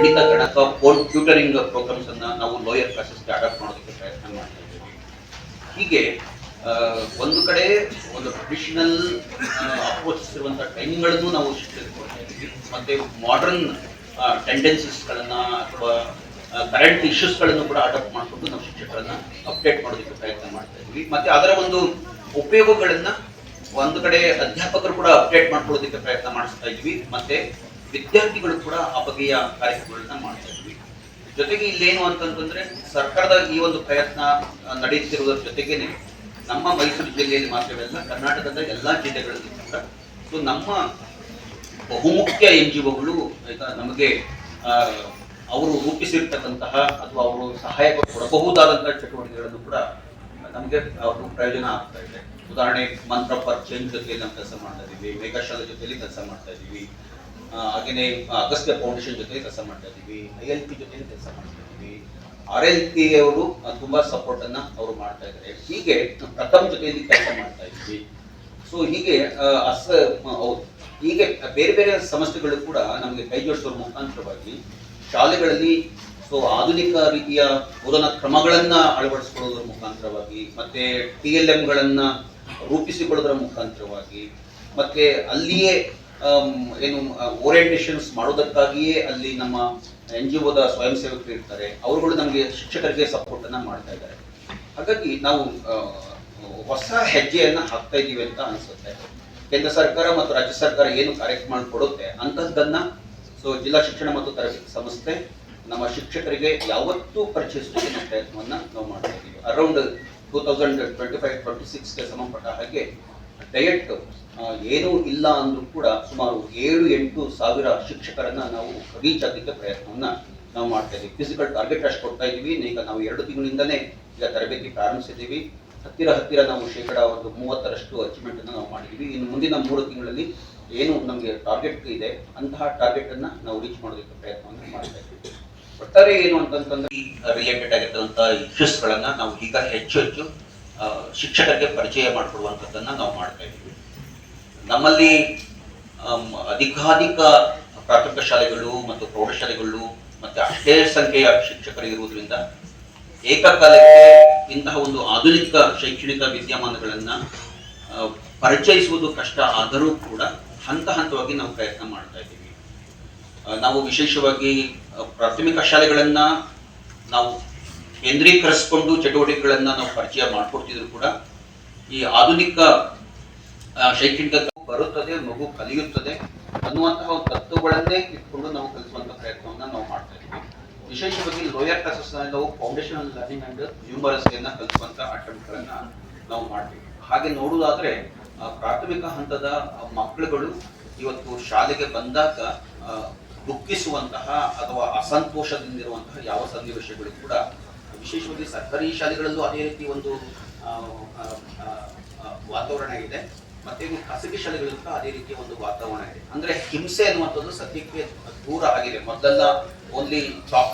ಗಣಿತ ಗಣಕ computing programmes ಅನ್ನ ನಾವು ಲೋಯರ್ ಕ್ಲಾಸಸ್ಗೆ ಅಡಾಪ್ಟ್ ಮಾಡೋದಕ್ಕೆ ಪ್ರಯತ್ನ ಮಾಡ್ತಾ ಇದ್ದೀವಿ. ಹೀಗೆ ಒಂದು ಕಡೆ ಒಂದು ಟ್ರೆಡಿಷನಲ್ ಅಪ್ರೋಚ್ ಇರುವಂತಹ ನಾವು ಮತ್ತೆ ಮಾಡರ್ನ್ ಟೆಂಡೆನ್ಸಸ್ಗಳನ್ನ ಅಥವಾ ಕರೆಂಟ್ ಇಶ್ಯೂಸ್ಗಳನ್ನು ಕೂಡ ಅಡಾಪ್ಟ್ ಮಾಡಿಕೊಂಡು ನಾವು ಶಿಕ್ಷಕರನ್ನ ಅಪ್ಡೇಟ್ ಮಾಡೋದಕ್ಕೆ ಪ್ರಯತ್ನ ಮಾಡ್ತಾ ಇದ್ದೀವಿ. ಮತ್ತೆ ಅದರ ಒಂದು ಉಪಯೋಗಗಳನ್ನ ಒಂದು ಕಡೆ ಅಧ್ಯಾಪಕರು ಕೂಡ ಅಪ್ಡೇಟ್ ಮಾಡ್ಕೊಳ್ಳೋದಕ್ಕೆ ಪ್ರಯತ್ನ ಮಾಡಿಸ್ತಾ ಇದ್ವಿ ಮತ್ತೆ ವಿದ್ಯಾರ್ಥಿಗಳು ಕೂಡ ಆ ಬಗೆಯ ಕಾರ್ಯಕ್ರಮಗಳನ್ನ ಮಾಡ್ತಾ ಇದ್ವಿ. ಜೊತೆಗೆ ಇಲ್ಲೇನು ಅಂತಂತಂದ್ರೆ ಸರ್ಕಾರದ ಈ ಒಂದು ಪ್ರಯತ್ನ ನಡೆಯುತ್ತಿರುವುದರ ಜೊತೆಗೇನೆ ನಮ್ಮ ಮೈಸೂರು ಜಿಲ್ಲೆಯಲ್ಲಿ ಮಾತ್ರವಲ್ಲ, ಕರ್ನಾಟಕದ ಎಲ್ಲಾ ಜಿಲ್ಲೆಗಳಲ್ಲಿ ಕೂಡ. ಸೊ ನಮ್ಮ ಬಹುಮುಖ್ಯ ಎನ್ ಜಿ ಒಗಳು ನಮಗೆ ಅವರು ರೂಪಿಸಿರ್ತಕ್ಕಂತಹ ಅಥವಾ ಅವರು ಸಹಾಯ ಕೊಡಬಹುದಾದಂತಹ ಚಟುವಟಿಕೆಗಳನ್ನು ಕೂಡ ನಮಗೆ ಅವರು ಪ್ರಯೋಜನ ಆಗ್ತಾ ಇದೆ. ಉದಾಹರಣೆ ಮಂತ್ರ ಫಾರ್ ಜೊತೆಯಲ್ಲಿ ನಾವು ಕೆಲಸ ಮಾಡ್ತಾ ಇದ್ದೀವಿ ಮೇಘಶಾಲೆ ಜೊತೆಯಲ್ಲಿ ಕೆಲಸ ಮಾಡ್ತಾ ಇದ್ದೀವಿ. ಆ, ಹಾಗೇನೆ ಅಗಸ್ತ್ಯ ಫೌಂಡೇಶನ್ ಜೊತೆ ಕೆಲಸ ಮಾಡ್ತಾ ಇದ್ದೀವಿ. ಐ ಎಲ್ ಪಿ ಜೊತೆ ಕೆಲಸ ಮಾಡ್ತಾ ಇದ್ದೀವಿ. ಆರ್ ಎಲ್ ಪಿ ಅವರು ತುಂಬಾ ಸಪೋರ್ಟ್ ಅನ್ನ ಅವರು ಮಾಡ್ತಾ ಇದ್ದಾರೆ. ಹೀಗೆ ಪ್ರಥಮ ಜೊತೆಯಲ್ಲಿ ಕೆಲಸ ಮಾಡ್ತಾ ಇದ್ವಿ ಸೊ ಹೀಗೆ ಅಸ್ ಹೀಗೆ ಬೇರೆ ಬೇರೆ ಸಂಸ್ಥೆಗಳು ಕೂಡ ನಮಗೆ ಕೈ ಜೋಡಿಸುವ ಮುಖಾಂತರವಾಗಿ ಶಾಲೆಗಳಲ್ಲಿ ಸೊ ಆಧುನಿಕ ರೀತಿಯ ಬೋಧನಾ ಕ್ರಮಗಳನ್ನ ಅಳವಡಿಸಿಕೊಳ್ಳೋದ್ರ ಮುಖಾಂತರವಾಗಿ ಮತ್ತೆ ಟಿ ಎಲ್ ಎಂಗಳನ್ನ ರೂಪಿಸಿಕೊಳ್ಳೋದ್ರ ಮುಖಾಂತರವಾಗಿ ಮತ್ತೆ ಅಲ್ಲಿಯೇ ಏನು ಓರಿಯಂಟೇಷನ್ಸ್ ಮಾಡೋದಕ್ಕಾಗಿಯೇ ಅಲ್ಲಿ ನಮ್ಮ ಎನ್ ಜಿ ಒದ ಸ್ವಯಂ ಸೇವಕರು ಇರ್ತಾರೆ. ಅವರುಗಳು ನಮಗೆ ಶಿಕ್ಷಕರಿಗೆ ಸಪೋರ್ಟ್ ಅನ್ನ ಮಾಡ್ತಾ ಇದ್ದಾರೆ. ಹಾಗಾಗಿ ನಾವು ಹೊಸ ಹೆಜ್ಜೆಯನ್ನ ಹಾಕ್ತಾ ಇದ್ದೀವಿ ಅಂತ ಅನ್ಸುತ್ತೆ. ಕೇಂದ್ರ ಸರ್ಕಾರ ಮತ್ತು ರಾಜ್ಯ ಸರ್ಕಾರ ಏನು ಕಾರ್ಯಕ್ರಮ ಕೊಡುತ್ತೆ ಅಂತಹದ್ದನ್ನ ಸೊ, ಜಿಲ್ಲಾ ಶಿಕ್ಷಣ ಮತ್ತು ತರಬೇತಿ ಸಂಸ್ಥೆ ನಮ್ಮ ಶಿಕ್ಷಕರಿಗೆ ಯಾವತ್ತೂ ಪ್ರಯತ್ನವನ್ನು ಪ್ರಯತ್ನವನ್ನ ನಾವು ಮಾಡ್ತಾ ಇದ್ದೀವಿ. Around two thousand twenty five twenty ಸಿಕ್ಸ್ಗೆ ಸಂಬಂಧಪಟ್ಟ ಹಾಗೆ ಡಯಟ್ ಏನೂ ಇಲ್ಲ ಅಂದರೂ ಕೂಡ ಸುಮಾರು ಏಳು, ಎಂಟು ಸಾವಿರ ಶಿಕ್ಷಕರನ್ನು ನಾವು ರೀಚ್ ಆಗಲಿಕ್ಕೆ ಪ್ರಯತ್ನವನ್ನು ನಾವು ಮಾಡ್ತಾ ಇದ್ದೀವಿ. ಫಿಸಿಕಲ್ ಟಾರ್ಗೆಟ್ ಅಷ್ಟು ಕೊಡ್ತಾ ಇದ್ದೀವಿ. ಈಗ ನಾವು ಎರಡು ತಿಂಗಳಿಂದಲೇ ಈಗ ತರಬೇತಿ ಪ್ರಾರಂಭಿಸಿದ್ದೀವಿ. ಹತ್ತಿರ ಹತ್ತಿರ ನಾವು ಶೇಕಡ ಒಂದು ಮೂವತ್ತರಷ್ಟು ಅಚೀವ್ಮೆಂಟನ್ನು ನಾವು ಮಾಡಿದ್ದೀವಿ. ಇನ್ನು ಮುಂದಿನ ಮೂರು ತಿಂಗಳಲ್ಲಿ ಏನು ನಮಗೆ ಟಾರ್ಗೆಟ್ ಇದೆ. ಅಂತಹ ಟಾರ್ಗೆಟನ್ನು ನಾವು ರೀಚ್ ಮಾಡೋದಕ್ಕೆ ಪ್ರಯತ್ನವನ್ನು ಮಾಡ್ತಾ ಇದ್ದೀವಿ. ಒಟ್ಟಾರೆ ಏನು ಅಂತಂತಂದ್ರೆ ಈ ರಿಲೇಟೆಡ್ ಆಗಿರ್ತಕ್ಕಂಥ ಇಶ್ಯೂಸ್ಗಳನ್ನು ನಾವು ಈಗ ಹೆಚ್ಚು ಹೆಚ್ಚು ಶಿಕ್ಷಕರಿಗೆ ಪರಿಚಯ ಮಾಡಿಕೊಡುವಂಥದ್ದನ್ನು ನಾವು ಮಾಡ್ತಾ ಇದ್ದೀವಿ. ನಮ್ಮಲ್ಲಿ ಅಧಿಕಾಧಿಕ ಪ್ರಾಥಮಿಕ ಶಾಲೆಗಳು ಮತ್ತು ಪ್ರೌಢಶಾಲೆಗಳು ಮತ್ತೆ ಅಷ್ಟೇ ಸಂಖ್ಯೆಯ ಶಿಕ್ಷಕರು ಇರುವುದರಿಂದ ಏಕಕಾಲಕ್ಕೆ ಇಂತಹ ಒಂದು ಆಧುನಿಕ ಶೈಕ್ಷಣಿಕ ವಿದ್ಯಮಾನಗಳನ್ನ ಪರಿಚಯಿಸುವುದು ಕಷ್ಟ ಆದರೂ ಕೂಡ ಹಂತ ಹಂತವಾಗಿ ನಾವು ಪ್ರಯತ್ನ ಮಾಡ್ತಾ ಇದ್ದೀವಿ. ನಾವು ವಿಶೇಷವಾಗಿ ಪ್ರಾಥಮಿಕ ಶಾಲೆಗಳನ್ನ ನಾವು ಕೇಂದ್ರೀಕರಿಸಿಕೊಂಡು ಚಟುವಟಿಕೆಗಳನ್ನ ನಾವು ಪರಿಚಯ ಮಾಡಿಕೊಡ್ತಿದ್ರು ಕೂಡ ಈ ಆಧುನಿಕ ಶೈಕ್ಷಣಿಕ ಬರುತ್ತದೆ, ಮಗು ಕಲಿಯುತ್ತದೆ ಅನ್ನುವಂತಹ ತತ್ವಗಳನ್ನೇ ಇಟ್ಕೊಂಡು ನಾವು ಕಲಿಸುವಂತಹ ಪ್ರಯತ್ನವನ್ನ ನಾವು ಮಾಡ್ತಾ ಇದ್ದೀವಿ. ವಿಶೇಷವಾಗಿ ಲೋಯರ್ ಕ್ಲಾಸಸ್ ನಾವು ಫೌಂಡೇಶನಲ್ ಲರ್ನಿಂಗ್ ಅಂಡ್ ನ್ಯೂಮರಸಿಯನ್ನ ಕಲಿಸುವಂತ ಅಟೆಂಪ್ಟ್ಗಳನ್ನ ನಾವು ಮಾಡ್ತೀವಿ. ಹಾಗೆ ನೋಡುವುದಾದ್ರೆ ಪ್ರಾಥಮಿಕ ಹಂತದ ಮಕ್ಕಳುಗಳು ಇವತ್ತು ಶಾಲೆಗೆ ಬಂದಾಗ ದುಃಖಿಸುವಂತಹ ಅಥವಾ ಅಸಂತೋಷದಿಂದಿರುವಂತಹ ಯಾವ ಸನ್ನಿವೇಶಗಳು ಕೂಡ ವಿಶೇಷವಾಗಿ ಸರ್ಕಾರಿ ಶಾಲೆಗಳಲ್ಲೂ ಅದೇ ರೀತಿ ಒಂದು ವಾತಾವರಣ ಇದೆ. ಮತ್ತೆ ಇನ್ನು ಖಾಸಗಿ ಶಾಲೆಗಳಲ್ಲೂ ಕೂಡ ಅದೇ ರೀತಿಯ ಒಂದು ವಾತಾವರಣ ಇದೆ. ಅಂದ್ರೆ ಹಿಂಸೆ ಅನ್ನುವಂಥದ್ದು ಸದ್ಯಕ್ಕೆ ದೂರ ಆಗಿದೆ. ಮೊದಲೆಲ್ಲ ಓನ್ಲಿ ಚಾಕ್